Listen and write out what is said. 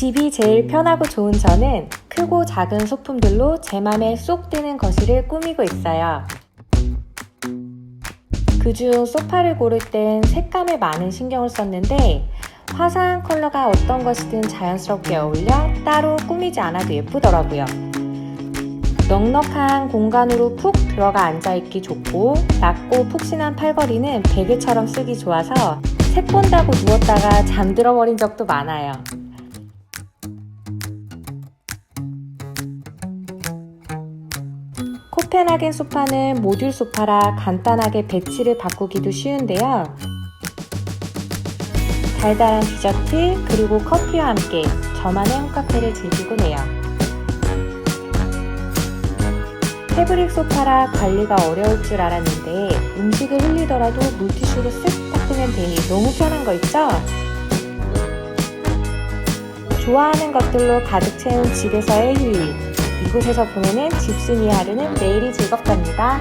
집이 제일 편하고 좋은 저는 크고 작은 소품들로 제 맘에 쏙 드는 거실을 꾸미고 있어요. 그중 소파를 고를 땐 색감에 많은 신경을 썼는데 화사한 컬러가 어떤 것이든 자연스럽게 어울려 따로 꾸미지 않아도 예쁘더라고요. 넉넉한 공간으로 푹 들어가 앉아있기 좋고 낮고 푹신한 팔걸이는 베개처럼 쓰기 좋아서 책 본다고 누웠다가 잠들어 버린 적도 많아요. 코펜하겐 소파는 모듈 소파라 간단하게 배치를 바꾸기도 쉬운데요. 달달한 디저트 그리고 커피와 함께 저만의 홈카페를 즐기곤 해요. 패브릭 소파라 관리가 어려울 줄 알았는데 음식을 흘리더라도 물티슈로 쓱 닦으면 되니 너무 편한 거 있죠? 좋아하는 것들로 가득 채운 집에서의 휴일. 이곳에서 보내는 집순이의 하루는 매일이 즐겁답니다.